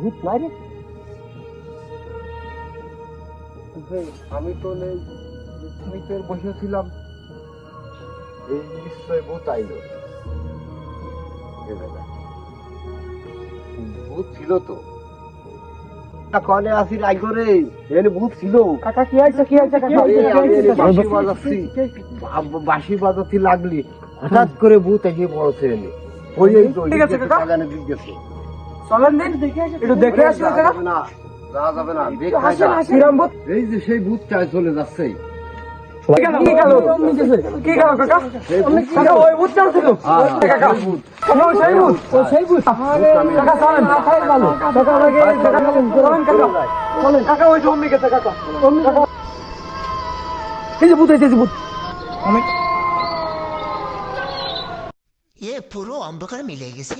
ভূত নয় রে আমি তো তুমি তো বসেছিলাম এই নিশ্চয় ভূত আইলো। ভূত ছিল তো। আসি এনে ভূত ছিল। কাকা কি কি বাঁশি বাজাচ্ছি। বাঁশি লাগলি। হঠাৎ করে ভূত এসে পড়ছে এনে ওই ঠিক আছে, কাকা। চলেন দিন একটু দেখে আসি না যাওয়া যাবে না এই যে সেই চলে যাচ্ছে। কি গেল? কি গেল? কাকা? কাকা ওই ভূত চলছিল কাকা ভূত কাকা ওই সেই ভূত ওই সেই ভূত কাকা চলেন। কাকাই ভালো কাকা লাগে কাকা চলেন কাকা চলেন। কাকা ওই যে গেছে কাকা। অম্মি কাকা এই যে ভূত এই যে ভূত আমি ये পুরো অন্ধকার মিলে গেছে